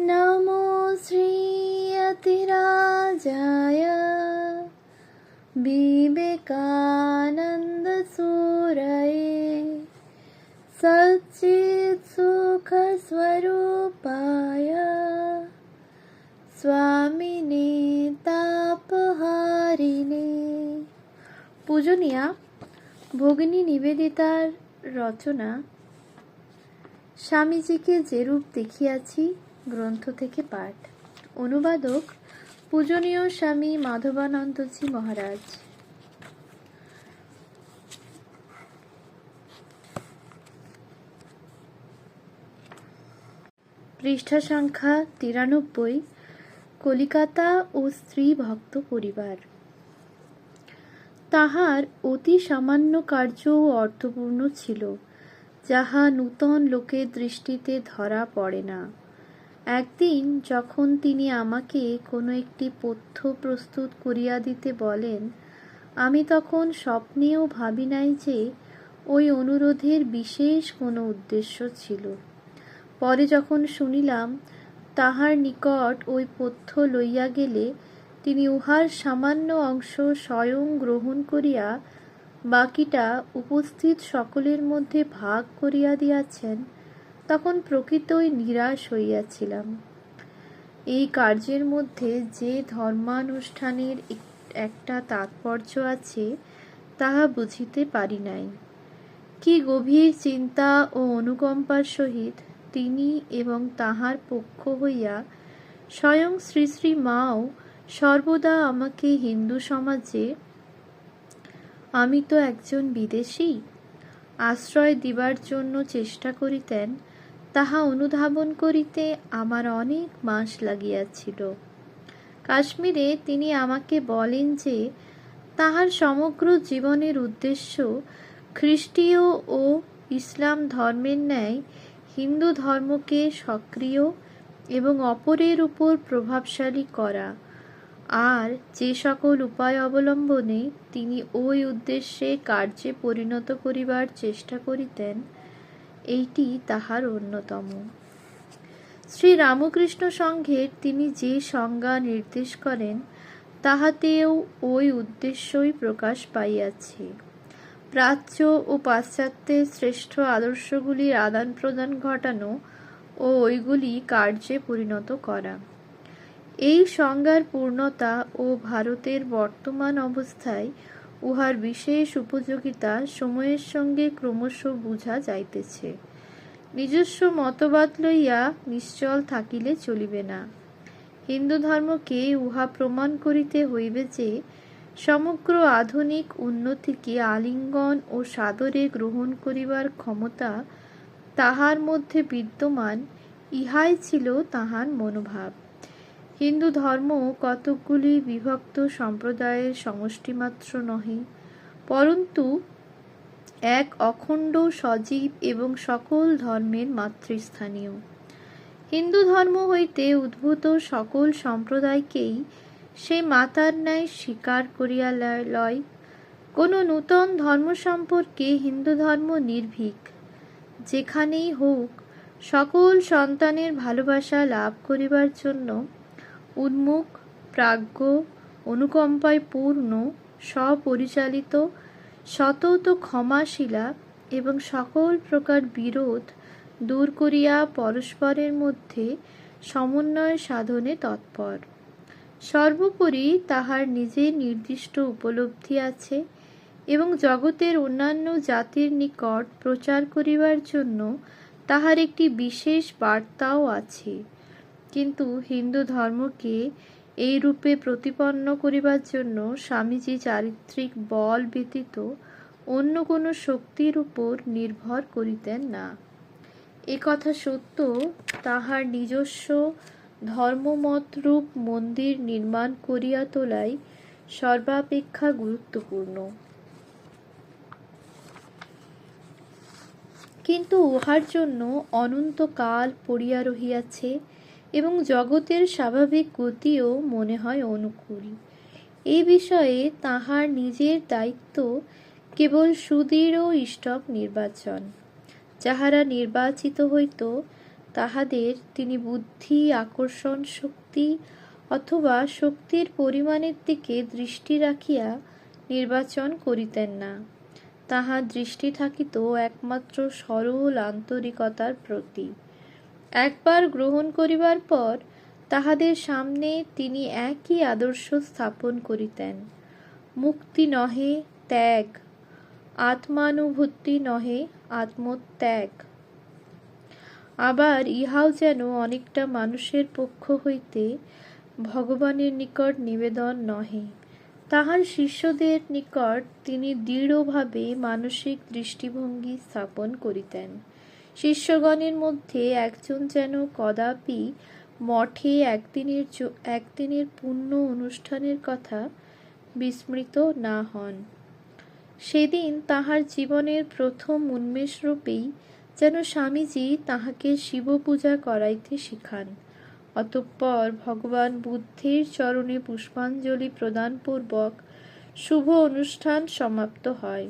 नमो श्रीयतिराजाय विवेकानन्दसूरये सच्चित्सुखस्वरूपाय স্বামিনে তাপহারিণে পূজনীয়া ভগিনী নিবেদিতার রচনা স্বামীজিকে যেরূপ দেখিয়াছি গ্রন্থ থেকে পাঠ। অনুবাদক পূজনীয় স্বামী মাধবানন্দজি মহারাজ। পৃষ্ঠা সংখ্যা তিরানব্বই, কলিকাতা ও স্ত্রী ভক্ত পরিবার। তাহার অতি সামান্য কার্য ও অর্থপূর্ণ ছিল, যাহা নূতন লোকের দৃষ্টিতে ধরা পড়ে না। একদিন যখন তিনি আমাকে কোনো একটি পথ্য প্রস্তুত করিয়া দিতে বলেন, আমি তখন স্বপ্নেও ভাবি নাই যে ওই অনুরোধের বিশেষ কোনো উদ্দেশ্য ছিল। পরে যখন শুনিলাম, তাহার নিকট ওই পথ্য লইয়া গেলে তিনি উহার সামান্য অংশ স্বয়ং গ্রহণ করিয়া বাকিটা উপস্থিত সকলের মধ্যে ভাগ করিয়া দিয়াছেন তখন প্রকৃতই নিরাশ হইয়াছিলাম। এই কার্যের মধ্যে যে ধর্মানুষ্ঠানের একটা তাৎপর্য আছে, তাহা বুঝিতে পারি নাই। কি গভীর চিন্তা ও অনুকম্পার সহিত তিনি এবং তাহার পক্ষ হইয়া স্বয়ং শ্রী শ্রী মাও সর্বদা আমাকে হিন্দু সমাজে, আমি তো একজন বিদেশি, আশ্রয় দিবার জন্য চেষ্টা করিতেন তাহা অনুধাবন করিতে আমার অনেক মাস লাগিয়াছিল। কাশ্মীরে তিনি আমাকে বলেন যে, তাহার সমগ্র জীবনের উদ্দেশ্য খ্রিস্টীয় ও ইসলাম ধর্মের ন্যায় হিন্দু ধর্মকে সক্রিয় এবং অপরের উপর প্রভাবশালী করা। আর যে সকল উপায় অবলম্বনে তিনি ওই উদ্দেশ্যে কার্যে পরিণত করিবার চেষ্টা করিতেন এইটি তাহার অন্যতম। শ্রী রামকৃষ্ণ সংঘের তিনি যে সংজ্ঞা নির্দেশ করেন, তাহাতেও ওই উদ্দেশ্যই প্রকাশ পাইয়াছে। প্রাচ্য ও পাশ্চাত্যের শ্রেষ্ঠ আদর্শগুলির আদান প্রদান ঘটানো ও ওইগুলি কার্যে পরিণত করা। এই সংজ্ঞার পূর্ণতা ও ভারতের বর্তমান অবস্থায় উহার বিশেষ উপযোগিতা সময়ের সঙ্গে ক্রমশ বুঝা যাইতেছে। নিজস্ব মতবাদ লইয়া নিশ্চল থাকিলে চলিবে না। হিন্দু ধর্মকে উহা প্রমাণ করিতে হইবে যে, সমগ্র আধুনিক উন্নতিকে আলিঙ্গন ও সাদরে গ্রহণ করিবার ক্ষমতা তাহার মধ্যে বিদ্যমান, ইহাই ছিল তাহার মনোভাব। হিন্দু ধর্ম কতকগুলি বিভক্ত সম্প্রদায়ের সমষ্টিমাত্র নহে, পরন্তু এক অখণ্ড, সজীব এবং সকল ধর্মের মাতৃস্থানীয়। হিন্দু ধর্ম হইতে উদ্ভূত সকল সম্প্রদায়কেই সে মাতার ন্যায় স্বীকার করিয়া লয়। কোনো নূতন ধর্ম সম্পর্কে হিন্দু ধর্ম নির্ভীক, যেখানেই হোক, সকল সন্তানের ভালোবাসা লাভ করিবার জন্য উন্মুখ, প্রাজ্ঞ, অনুকম্পায় পূর্ণ, স্বপরিচালিত, সতত ক্ষমাশীলা এবং সকল প্রকার বিরোধ দূর করিয়া পরস্পরের মধ্যে সমন্বয় সাধনে তৎপর। সর্বোপরি তাহার নিজের নির্দিষ্ট উপলব্ধি আছে এবং জগতের অন্যান্য জাতির নিকট প্রচার করিবার জন্য তাহার একটি বিশেষ বার্তাও আছে। কিন্তু হিন্দু ধর্মকে এই রূপে প্রতিপন্ন করিবার জন্য স্বামীজি চারিত্রিক বল ব্যতীত অন্য কোনো শক্তির উপর নির্ভর করিতেন না। এ কথা সত্য, তাহার নিজস্ব ধর্মমতরূপ মন্দির নির্মাণ করিয়া তোলাই সর্বাপেক্ষা গুরুত্বপূর্ণ। কিন্তু উহার জন্য অনন্তকাল পড়িয়া রহিয়াছে এবং জগতের স্বাভাবিক গতিও মনে হয় অনুকূল। এই বিষয়ে তাহার নিজের দায়িত্ব কেবল সুদৃঢ় ইষ্টক নির্বাচন। যাহারা নির্বাচিত হইত, তাহাদের তিনি বুদ্ধি, আকর্ষণ, শক্তি অথবা শক্তির পরিমাণের দিকে দৃষ্টি রাখিয়া নির্বাচন করিতেন না। তাহার দৃষ্টি থাকিত একমাত্র সরল আন্তরিকতার প্রতি একবার গ্রহণ করিবার পর তাহাদের সামনে তিনি একই আদর্শ স্থাপন করিতেন। মুক্তি নহে, ত্যাগ। আত্মানুভূতি নহে, আত্মত্যাগ। আবার ইহাও যেন অনেকটা মানুষের পক্ষ হইতে ভগবানের নিকট নিবেদন নহে। তাহার শিষ্যদের নিকট তিনি দৃঢ়ভাবে মানসিক দৃষ্টিভঙ্গি স্থাপন করিতেন। শিষ্যগণের মধ্যে একজন যেন কদাপি মঠে একদিনের একদিনের পূর্ণ অনুষ্ঠানের কথা বিস্মৃত না হন। সেদিন তাহার জীবনের প্রথম উন্মেষরূপেই যেন স্বামীজি তাহাকে শিব পূজা করাইতে শিখান। অতঃপর ভগবান বুদ্ধের চরণে পুষ্পাঞ্জলি প্রদানপূর্বক শুভ অনুষ্ঠান সমাপ্ত হয়।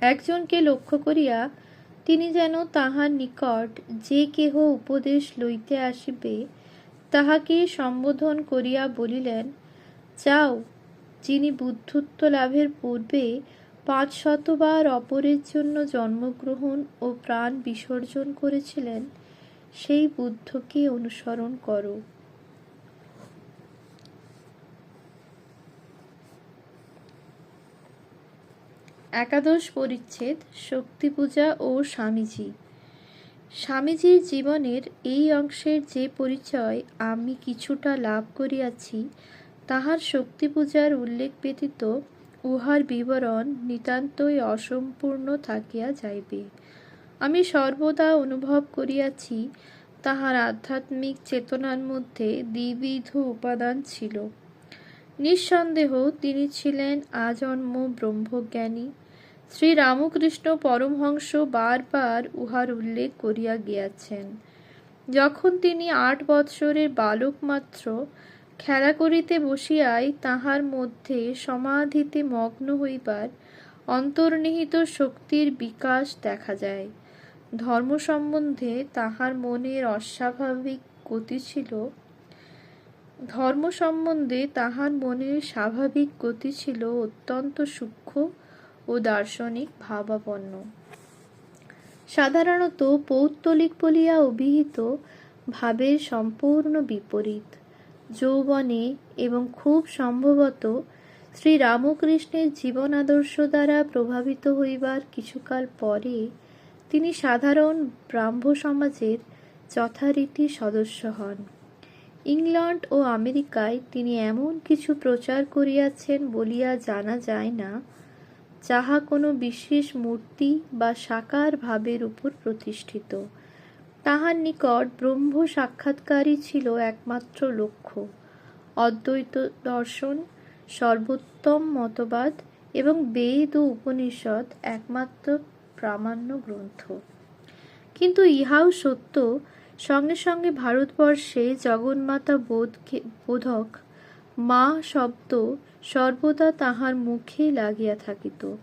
একজনকে লক্ষ্য করিয়া তিনি যেন তাহার নিকট যে কেহ উপদেশ লইতে আসিবে, তাহাকে সম্বোধন করিয়া বলিলেন, যাও, যিনি বুদ্ধত্ব লাভের পূর্বে পাঁচ শতবার অপরের জন্য জন্মগ্রহণ ও প্রাণ বিসর্জন করেছিলেন, সেই বুদ্ধকে অনুসরণ করো। একাদশ পরিচ্ছেদ শক্তি পূজা ও স্বামীজি। স্বামীজির জীবনের এই অংশের যে পরিচয় আমি কিছুটা লাভ করিয়াছি, তাহার শক্তি পূজার উল্লেখ ব্যতীত উহার বিবরণ নিতান্তই অসম্পূর্ণ থাকিয়া যাইবে। আমি সর্বদা অনুভব করিয়াছি, তাহার আধ্যাত্মিক চেতনার মধ্যে দ্বিবিধ উপাদান ছিল। নিঃসন্দেহ তিনি ছিলেন আজন্ম ব্রহ্মজ্ঞানী। শ্রী রামকৃষ্ণ পরমহংস বারবার উহার উল্লেখ করিয়া গিয়াছেন। যখন তিনি আট বৎসরের বালক মাত্র, খেলা করিতে বসিয়াই তাহার মধ্যে সমাধিতে মগ্ন হইবার অন্তর্নিহিত শক্তির বিকাশ দেখা যায়। ধর্ম সম্বন্ধে তাহার মনের অস্বাভাবিক গতি ছিল, ধর্ম সম্বন্ধে তাহার মনের স্বাভাবিক গতি ছিল অত্যন্ত সূক্ষ্ম ও দার্শনিক ভাবাপন্ন। সাধারণত পৌত্তলিক বলিয়া অভিহিত ভাবের সম্পূর্ণ বিপরীত। যৌবনে এবং খুব সম্ভবত শ্রী রামকৃষ্ণের জীবন আদর্শ দ্বারা প্রভাবিত হইবার কিছুকাল পরে তিনি সাধারণ ব্রাহ্ম সমাজের যথারীতি সদস্য হন। ইংল্যান্ড ও আমেরিকায় তিনি এমন কিছু প্রচার করিয়াছেন বলিয়া জানা যায় না যাহা কোনো বিশেষ মূর্তি বা সাকার ভাবের উপর প্রতিষ্ঠিত। তাহার নিকট ব্রহ্ম সাক্ষাৎকারই ছিল একমাত্র লক্ষ্য। অদ্বৈত দর্শন, সর্বোত্তম মতবাদ এবং বেদ ও উপনিষদ একমাত্র প্রামাণ্য গ্রন্থ। কিন্তু ইহাও সত্য, সঙ্গে সঙ্গে ভারতবর্ষে জগন্মাতা বোধকে, বোধক মা শব্দ সর্বদা তাহার মুখে লাগিয়া থাকিত।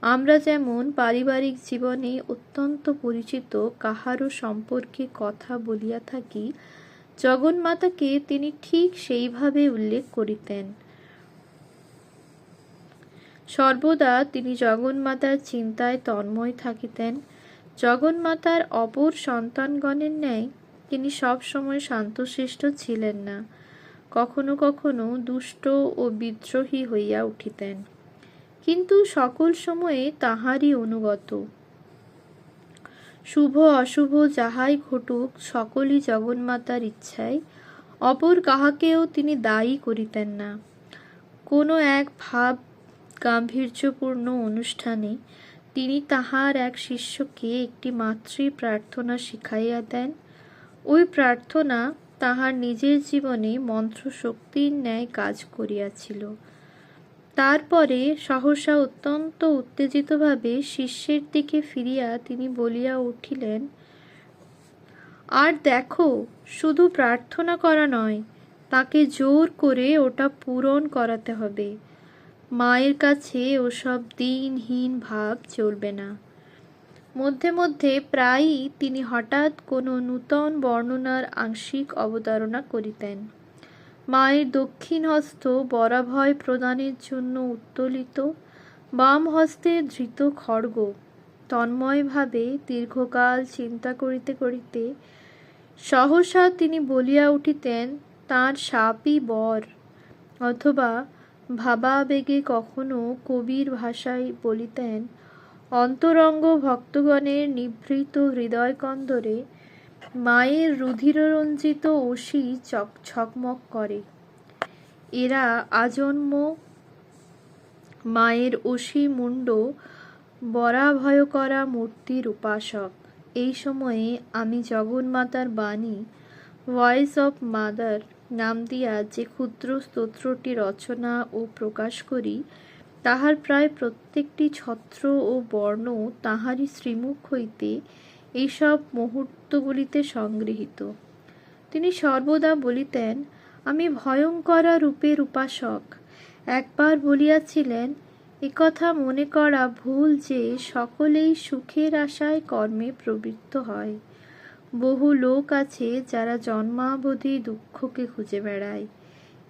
আমরা যেমন পারিবারিক জীবনে অত্যন্ত পরিচিত কাহারও সম্পর্কে কথা বলিয়া থাকি, জগন্মাতাকে তিনি ঠিক সেইভাবে উল্লেখ করিতেন। সর্বদা তিনি জগন্মাতার চিন্তায় তন্ময় থাকিতেন। জগন্মাতার অপর সন্তানগণের ন্যায় তিনি সব সময় শান্তশিষ্ট ছিলেন না। কখনো কখনো দুষ্ট ও বিদ্রোহী হইয়া উঠিতেন। কিন্তু সকল সময়ে তাহারই অনুগত। শুভ অশুভ যাহাই ঘটুক, সকলই জগন্মাতার ইচ্ছায়, অপর কাহাকেও তিনি দায়ী করিতেন না। কোনো এক ভাব গাম্ভীর্যপূর্ণ অনুষ্ঠানে তিনি তাহার এক শিষ্যকে একটি মাতৃ প্রার্থনা শিখাইয়া দেন। ওই প্রার্থনা তাহার নিজের জীবনে মন্ত্র শক্তির ন্যায় কাজ করিয়াছিল। তারপরে সহসা অত্যন্ত উত্তেজিতভাবে শিষ্যের দিকে ফিরিয়া তিনি বলিয়া উঠিলেন, আর দেখো, শুধু প্রার্থনা করা নয়, তাকে জোর করে ওটা পূরণ করাতে হবে। মায়ের কাছে ওসব দিনহীন ভাব চলবে না। মধ্যে মধ্যে প্রায়ই তিনি হঠাৎ কোনো নূতন বর্ণনার আংশিক অবতারণা করিতেন। মায়ের দক্ষিণ হস্ত বরাভয় প্রদানের জন্য উত্তোলিত, বাম হস্তে ধৃত খড়গ। তন্ময়ভাবে দীর্ঘকাল চিন্তা করিতে করিতে সহসা তিনি বলিয়া উঠিতেন, তাঁর সাপই বর। অথবা ভাবাবেগে কখনো কবির ভাষায় বলিতেন অন্তরঙ্গ ভক্তগণের নিভৃত হৃদয়কন্দরে মায়ের রুধিররঞ্জিত অসি চক ছকমক করে। এরা আজন্ম মায়ের অসি মুন্ড বরাভয় করা মূর্তির উপাসক। এই সময়ে আমি জগন্মাতার বাণী, ভয়েস অফ মাদার নাম দিয়া যে ক্ষুদ্র স্তোত্রটি রচনা ও প্রকাশ করি তাহার প্রায় প্রত্যেকটি ছত্র ও বর্ণ তাহারই শ্রীমুখ হইতে এইসব মুহূর্তগুলিতে সংগৃহীত। তিনি সর্বদা বলিতেন, আমি ভয়ঙ্করা রূপের উপাসক। একবার বলিয়াছিলেন একথা মনে করা ভুল যে সকলেই সুখের আশায় কর্মে প্রবৃত্ত হয়। বহু লোক আছে যারা জন্মাবধি দুঃখকে খুঁজে বেড়ায়।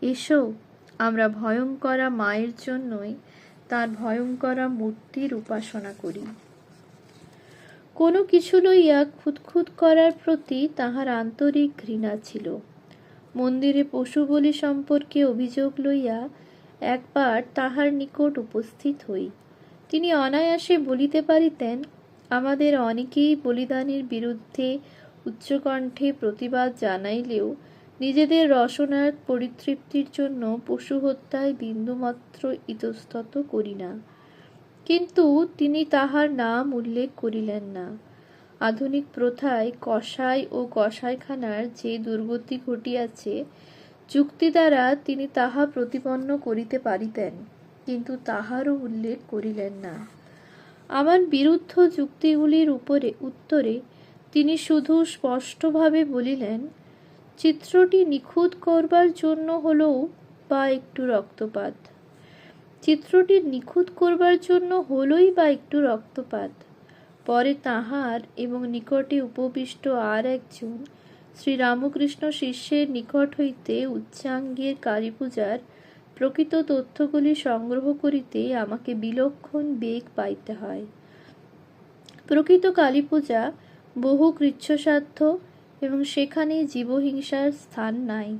এসো, আমরা ভয়ঙ্করা মায়ের জন্যই তার ভয়ঙ্করা মূর্তির উপাসনা করি। কোনো কিছু লইয়া খুঁতখুত করার প্রতি তাহার আন্তরিক ঘৃণা ছিল। মন্দিরে পশু বলি সম্পর্কে অভিযোগ লইয়া একবার তাহার নিকট উপস্থিত হই। তিনি অনায়াসে বলিতে পারিতেন, আমাদের অনেকেই বলিদানের বিরুদ্ধে উচ্চকণ্ঠে প্রতিবাদ জানাইলেও নিজেদের রসনার পরিতৃপ্তির জন্য পশু হত্যায় বিন্দুমাত্র ইতস্তত করি না। কিন্তু তিনি তাহার নাম উল্লেখ করিলেন না। আধুনিক প্রথায় কসাই ও কসাইখানার যে দুর্গতি ঘটিয়াছে, যুক্তি দ্বারা তিনি তাহা প্রতিপন্ন করিতে পারিতেন, কিন্তু তাহারও উল্লেখ করিলেন না। আমার বিরুদ্ধ যুক্তিগুলির উপরে, উত্তরে তিনি শুধু স্পষ্টভাবে বলিলেন চিত্রটি নিখুঁত করবার জন্য হলেও বা একটু রক্তপাত। চিত্রটি নিখুঁত করবার জন্য হলোই বা একটু রক্তপাত। পরে তাহার এবং নিকটে উপবিষ্ট আর একজন শ্রীরামকৃষ্ণ শিষ্যের নিকট হইতে উচ্চাঙ্গের কালী পূজার প্রকৃত তথ্যগুলি সংগ্রহ করিতে আমাকে বিলক্ষণ বেগ পাইতে হয়। প্রকৃত কালী পূজা বহু কৃচ্ছসাধ্য এবং সেখানে জীবহিংসার স্থান নাই।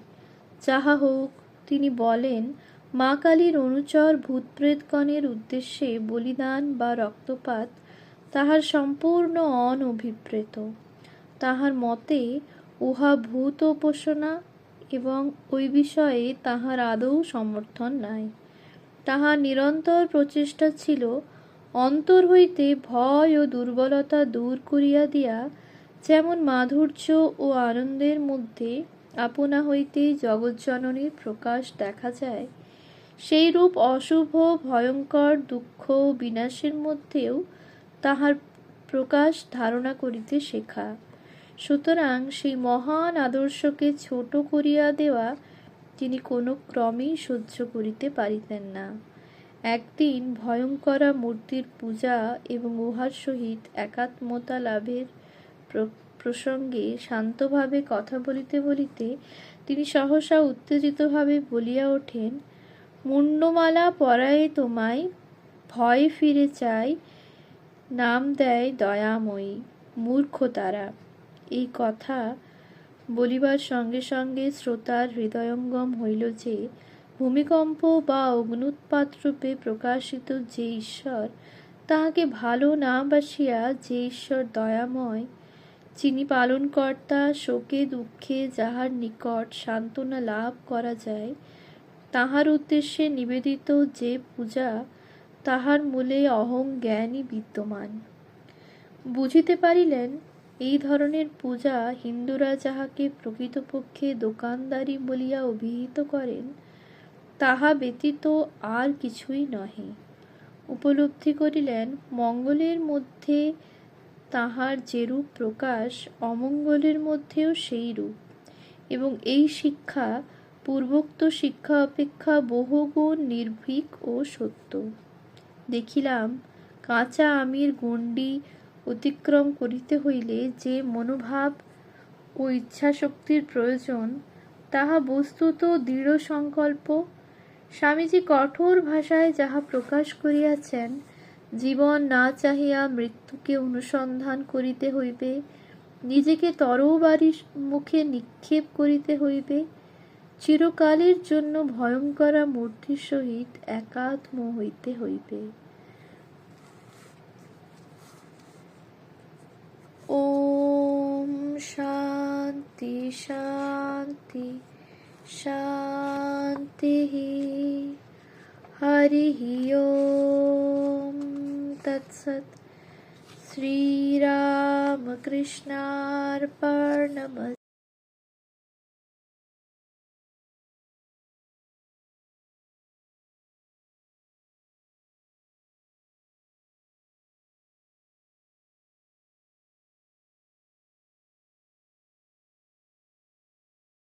যাহা হোক তিনি বলেন, মা কালীর অনুচর ভূতপ্রেতগণের উদ্দেশ্যে বলিদান বা রক্তপাত তাহার সম্পূর্ণ অনভিপ্রেত। তাহার মতে, উহা ভূত উপাসনা এবং ওই বিষয়ে তাহার আদৌ সমর্থন নাই। তাহার নিরন্তর প্রচেষ্টা ছিল অন্তর হইতে ভয় ও দুর্বলতা দূর করিয়া দিয়া যেমন মাধুর্য ও আনন্দের মধ্যে আপনা হইতেই জগৎজননীর প্রকাশ দেখা যায়। সেই রূপ অশুভ, ভয়ঙ্কর, দুঃখ বিনাশের মধ্যেও তাহার প্রকাশ ধারণা করিতে শেখা। সুতরাং সেই মহান আদর্শকে ছোট করিয়া দেওয়া তিনি কোনো ক্রমেই সহ্য করিতে পারিতেন না। একদিন ভয়ঙ্করা মূর্তির পূজা এবং উহার সহিত একাত্মতা লাভের প্রসঙ্গে শান্তভাবে কথা বলিতে বলিতে তিনি সহসা উত্তেজিতভাবে বলিয়া ওঠেন, মুন্ডমালা পরায়ে তোমায় ভয় ফিরে চাই, নাম দেয় দয়াময়ী, মূর্খ তারা এই কথা বলিবার সঙ্গে সঙ্গে শ্রোতার হৃদয়ঙ্গম হইল যে, ভূমিকম্প বা অগ্নুৎপাত রূপে প্রকাশিত যে ঈশ্বর, তাহাকে ভালো না বাসিয়া যে ঈশ্বর দয়াময় যিনি পালনকর্তা, শোকে, দুঃখে যাহার নিকট সান্ত্বনা লাভ করা যায়, তাহার উদ্দেশ্যে নিবেদিত যে পূজা, তাহার মূলে অহং জ্ঞানই বিদ্যমান। বুঝিতে পারিলেন, এই ধরনের পূজা হিন্দুরা যাহাকে প্রকৃতপক্ষে দোকানদারি বলিয়া অভিহিত করেন, তাহা ব্যতীত আর কিছুই নহে। উপলব্ধি করিলেন, মঙ্গলের মধ্যে তাহার যেরূপ প্রকাশ অমঙ্গলের মধ্যেও সেই রূপ এবং এই শিক্ষা পূর্বোক্ত শিক্ষা অপেক্ষা বহুগুণ নির্ভীক ও সত্য। দেখিলাম, কাঁচা আমির গণ্ডি অতিক্রম করিতে হইলে যে মনোভাব ও ইচ্ছাশক্তির প্রয়োজন, তাহা বস্তুত দৃঢ় সংকল্প স্বামীজি কঠোর ভাষায় যাহা প্রকাশ করিয়াছেন জীবন না চাহিয়া মৃত্যুকে অনুসন্ধান করিতে হইবে, নিজেকে তরবারির মুখে নিক্ষেপ করিতে হইবে, চিরকালের জন্য ভয়ঙ্করা মূর্তির সহিত একাত্ম হইতে হইবে। ওম শান্তি শান্তি শান্তি। হরি ওম। तत्सत्